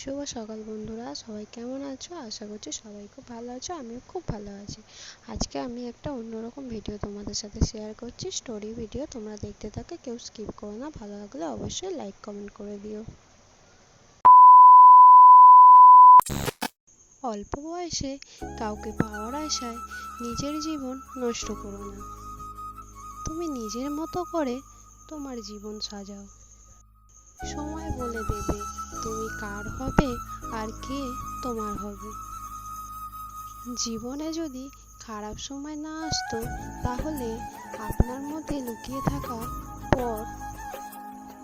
শুভ সকাল বন্ধুরা, সবাই কেমন আছো? আশা করছি সবাই খুব ভালো আছো, আমিও খুব ভালো আছি। আজকে আমি একটা অন্যরকম ভিডিও তোমাদের সাথে শেয়ার করছি স্টোরি ভিডিও তোমরা দেখতে থাকো, কেউ স্কিপ করো না, ভালো লাগলে অবশ্যই লাইক কমেন্ট করে দিও। অল্প বয়সে কাউকে পাওয়ার আশায় নিজের জীবন নষ্ট করো না। তুমি নিজের মতো করে তোমার জীবন সাজাও। সময় বলে দেবে তুমি কার হবে আর কে তোমার হবে? জীবনে যদি খারাপ সময় না আসতো, তাহলে আপনার মধ্যে লুকিয়ে থাকা পর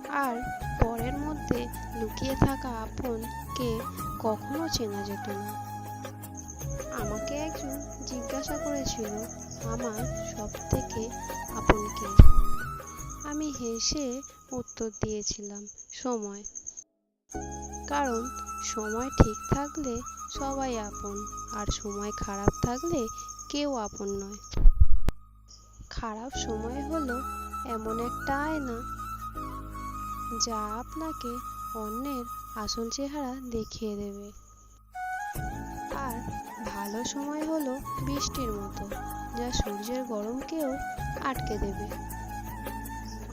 আর পরের মধ্যে লুকিয়ে থাকা আপনকে কখনো চেনা যেত না। আমাকে একজন জিজ্ঞাসা করেছিল আমার সব থেকে আপনকে আমি হেসে উত্তর দিয়েছিলাম, সময়। কারণ সময় ঠিক থাকলে সবাই আপন, আর সময় খারাপ থাকলে কেউ আপন নয়। খারাপ সময় হলো এমন একটা আয়না যা আপনাকে অন্যের আসল চেহারা দেখিয়ে দেবে। আর ভালো সময় হলো বৃষ্টির মতো, যা সূর্যের গরমকেও আটকে দেবে।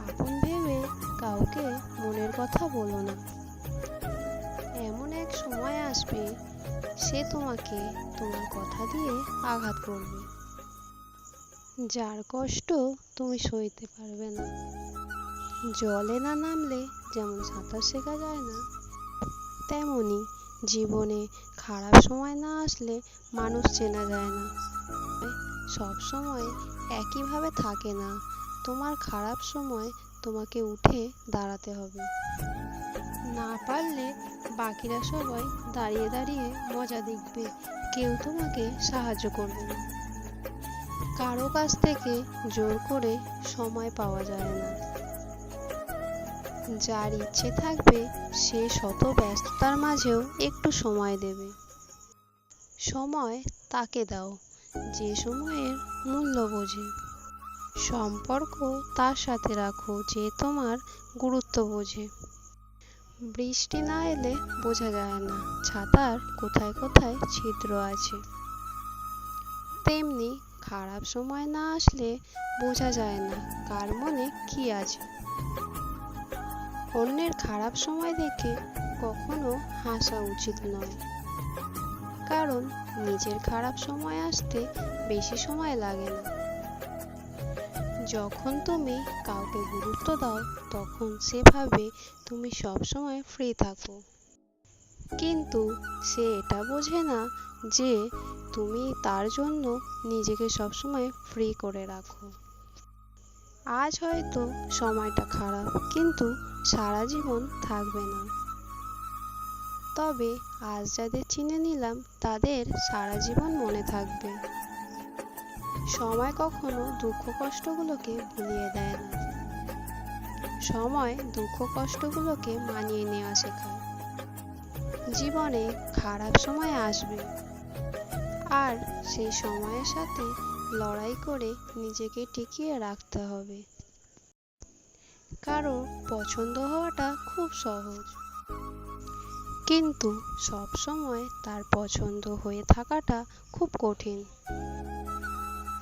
আপন ভেবে কাউকে মনের কথা বলো না। এমন এক সময় আসবে, সে তোমাকে তোমার কথা দিয়ে আঘাত করবে। যার কষ্ট তুমি সইতে পারবে না। জলে না নামলে যেমন সাঁতার শেখা যায় না, তেমনি জীবনে খারাপ সময় না আসলে মানুষ চেনা যায় না। সব সময় একইভাবে থাকে না, তোমার খারাপ সময় তোমাকে উঠে দাঁড়াতে হবে। না পারলে বাকিরা সবাই দাঁড়িয়ে দাঁড়িয়ে মজা দেখবে। কেউ তোমাকে সাহায্য করবে না। কারও কাছ থেকে জোর করে সময় পাওয়া যায় না। যার ইচ্ছে থাকবে সে শত ব্যস্ততার মাঝেও একটু সময় দেবে। সময় তাকে দাও, যে সময়ের মূল্য বোঝে। সম্পর্ক তার সাথে রাখো, যে তোমার গুরুত্ব বোঝে। বৃষ্টি না এলে বোঝা যায় না, ছাতার কোথায় কোথায় ছিদ্র আছে। তেমনি খারাপ সময় না আসলে বোঝা যায় না কার মনে কি আছে। অন্যের খারাপ সময় দেখে কখনো হাসা উচিত নয়। কারণ নিজের খারাপ সময় আসতে বেশি সময় লাগে না। যখন তুমি কাউকে গুরুত্ব দাও, তখন সে ভাবে তুমি সবসময় ফ্রি থাকো। কিন্তু সে এটা বোঝে না যে তুমি তার জন্য নিজেকে সবসময় ফ্রি করে রাখো। আজ হয়তো সময়টা খারাপ, কিন্তু সারা জীবন থাকবে না। তবে আজ যাদের চিনে নিলাম, তাদের সারা জীবন মনে থাকবে। সময় কখনো দুঃখ কষ্টগুলোকে ভুলিয়ে দেয় না। সময় দুঃখ কষ্টগুলোকে মানিয়ে নেওয়া শেখায়। জীবনে খারাপ সময় আসবে। আর সেই সময়ের সাথে লড়াই করে নিজেকে টিকিয়ে রাখতে হবে। কারও পছন্দ হওয়াটা খুব সহজ। কিন্তু সব সময় তার পছন্দ হয়ে থাকাটা খুব কঠিন।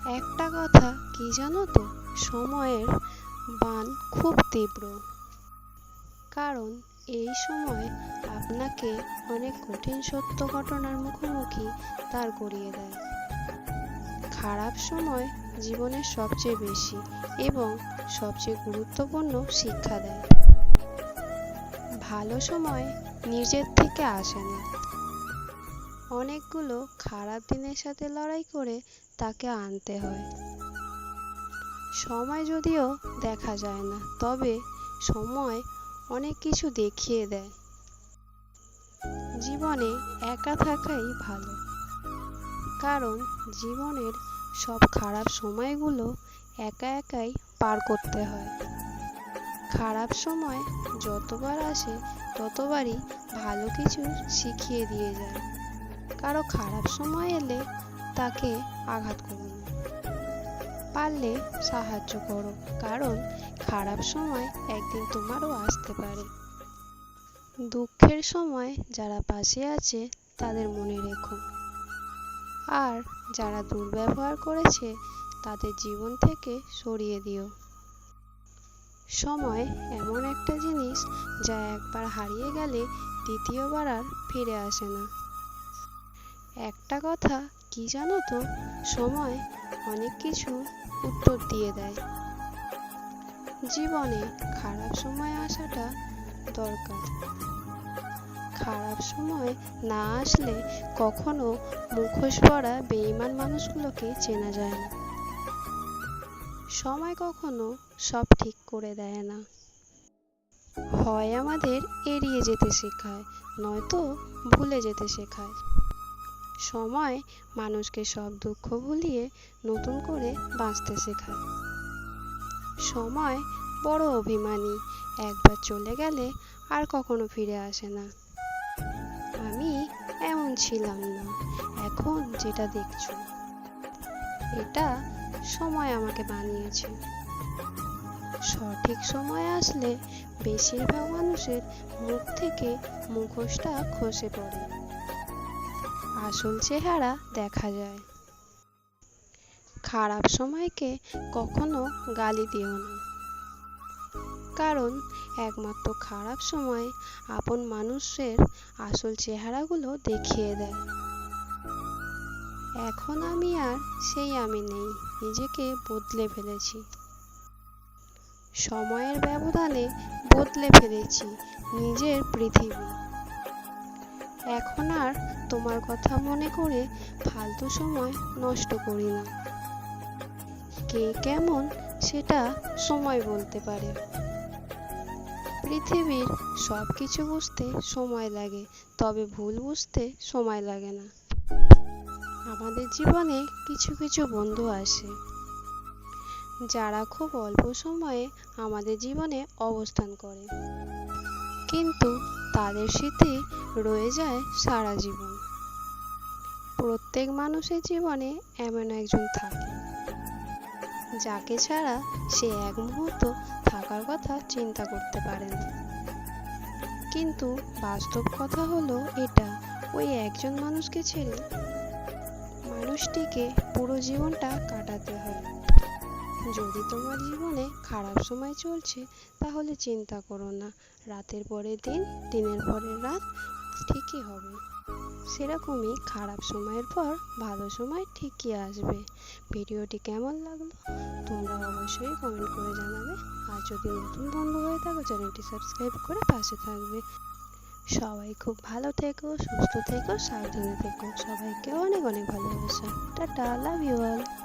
একটা কথা কি জানো তো? সময়ের বান খুব তীব্র। কারণ এই সময় আপনাকে অনেক কঠিন সত্য ঘটনার মুখোমুখি দাঁড় করিয়ে দেয়। খারাপ সময় জীবনের সবচেয়ে বেশি এবং সবচেয়ে গুরুত্বপূর্ণ শিক্ষা দেয়। ভালো সময় নিজের থেকে আসে না। অনেকগুলো খারাপ দিনের সাথে লড়াই করে তাকে আনতে হয়। সময় যদিও দেখা যায় না, তবে সময় অনেক কিছু দেখিয়ে দেয়। জীবনে একা থাকাই ভালো, কারণ জীবনের সব খারাপ সময়গুলো একা একাই পার করতে হয়। খারাপ সময় যতবার আসে ততবারই ভালো কিছু শিখিয়ে দিয়ে যায়। কারও খারাপ সময় এলে তাকে আঘাত করো না। পারলে সাহায্য করো, কারণ খারাপ সময় একদিন তোমারও আসতে পারে। দুঃখের সময় যারা পাশে আছে, তাদের মনে রেখো। আর যারা দুর্ব্যবহার করেছে, তাদের জীবন থেকে সরিয়ে দিও। সময় এমন একটা জিনিস যা একবার হারিয়ে গেলে দ্বিতীয়বার আর ফিরে আসে না। একটা কথা কি জানো তো? সময় অনেক কিছু উত্তর দিয়ে দেয়। জীবনে খারাপ সময় আসাটা দরকার। খারাপ সময় না আসলে কখনো মুখোশ পরা বেঈমান মানুষগুলোকে চেনা যায় না। সময় কখনো সব ঠিক করে দেয় না। হয় আমাদের এড়িয়ে যেতে শেখায়, নয়তো ভুলে যেতে শেখায়। সময় মানুষকে সব দুঃখ ভুলিয়ে নতুন করে বাঁচতে শেখায়। সময় বড় অভিমানী, একবার চলে গেলে আর কখনো ফিরে আসে না। আমি এমন ছিলাম না, এখন যেটা দেখছ, এটা সময় আমাকে বানিয়েছে। সঠিক সময় আসলে বেশিরভাগ মানুষের মুখ থেকে মুখোশটা খসে পড়ে। আসল চেহারা দেখা যায়। খারাপ সময়কে কখনো গালি দিও না। কারণ একমাত্র খারাপ সময় আপন মানুষের আসল চেহারাগুলো দেখিয়ে দেয়। এখন আমি আর সেই আমি নেই, নিজেকে বদলে ফেলেছি। সময়ের ব্যবধানে বদলে ফেলেছি নিজের পৃথিবী। এখন আর তোমার কথা মনে করে ফালতু সময় নষ্ট করি না। কে কেমন সেটা সময় বলতে পারে। পৃথিবীর সব কিছু বুঝতে সময় লাগে, তবে ভুল বুঝতে সময় লাগে না। আমাদের জীবনে কিছু কিছু বন্ধু আসে, যারা খুব অল্প সময়ে আমাদের জীবনে অবস্থান করে। কিন্তু তাদের স্মৃতি রয়ে যায় সারা জীবন। প্রত্যেক মানুষের জীবনে এমন একজন থাকে, যাকে ছাড়া সে এক মুহূর্ত থাকার কথা চিন্তা করতে পারে না। কিন্তু বাস্তব কথা হলো এটা, ওই একজন মানুষকে ছেড়ে মানুষটিকে পুরো জীবনটা কাটাতে হয় যদি তোমার জীবনে খারাপ সময় চলছে, তাহলে চিন্তা করো না। রাতের পরে দিন, দিনের পরে রাত ঠিকই হবে। সেরকমই খারাপ সময়ের পর ভালো সময় ঠিকই আসবে। ভিডিওটি কেমন লাগল? তোমরা অবশ্যই কমেন্ট করে জানাবে। আর যদি নতুন বন্ধু হয়ে থাকো, চ্যানেলটি সাবস্ক্রাইব করে পাশে থাকবে। সবাই খুব ভালো থেকো, সুস্থ থেকো, সাবধানে থেকো। সবাইকে অনেক অনেক ভালোবাসা। Tata love you all